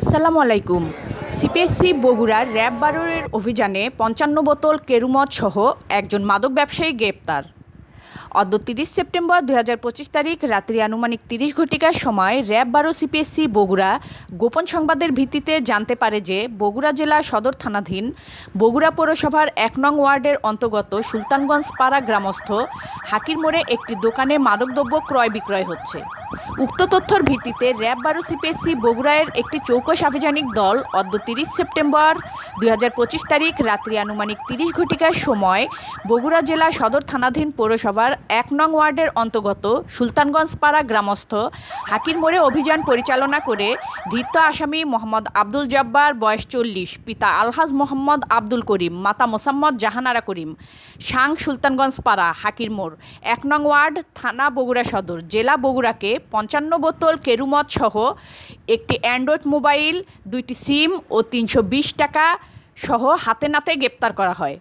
আসসালামু আলাইকুম। সিপিএসসি বগুড়ার র্যাব বারোয়ের অভিযানে পঞ্চান্ন বোতল কেরুমদ সহ একজন মাদক ব্যবসায়ী গ্রেপ্তার। অদ্য তিরিশ সেপ্টেম্বর দুই হাজার পঁচিশ তারিখ রাত্রি আনুমানিক তিরিশ ঘটিকার সময় র্যাব বারো সিপিএসসি বগুড়া গোপন সংবাদের ভিত্তিতে জানতে পারে যে বগুড়া জেলা সদর থানাধীন বগুড়া পৌরসভার এক নং ওয়ার্ডের অন্তর্গত সুলতানগঞ্জ পাড়া গ্রামস্থ হাকির মোড়ে একটি দোকানে মাদকদ্রব্য ক্রয় বিক্রয় হচ্ছে। উক্ত তথ্যর ভিত্তিতে র্যাব বারো সিপিএসসি বগুড়ায়ের একটি চৌকস আভিযানিক দল অদ্য তিরিশ সেপ্টেম্বর দুই হাজার পঁচিশ তারিখ রাত্রি আনুমানিক তিরিশ ঘটিকার সময় বগুড়া জেলা সদর থানাধীন পৌরসভার এক নং ওয়ার্ডের অন্তর্গত সুলতানগঞ্জ পাড়া গ্রামস্থ হাকির মোড়ে অভিযান পরিচালনা করে ধৃত আসামি মোহাম্মদ আব্দুল জব্বার, বয়স চল্লিশ, পিতা আলহাজ মোহাম্মদ আব্দুল করিম, মাতা মোসাম্মদ জাহানারা করিম, সাং সুলতানগঞ্জ পাড়া হাকির মোড়, এক নং ওয়ার্ড থানা বগুড়া সদর, জেলা বগুড়াকে পঞ্চান্ন বোতল কেরুমত সহ একটি অ্যান্ড্রয়েড মোবাইল, দুইটি সিম ও তিনশো বিশ টাকা সহ হাতে নাতে গ্রেপ্তার করা হয়।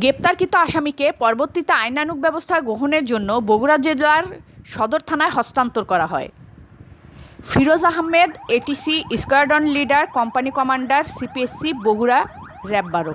গ্রেপ্তারকৃত আসামিকে পরবর্তীতে আইনানুগ ব্যবস্থা গ্রহণের জন্য বগুড়া জেলার সদর থানায় হস্তান্তর করা হয়। Firoz Ahmed ATC squadron leader company commander CPSC Bogura, RAB বারো।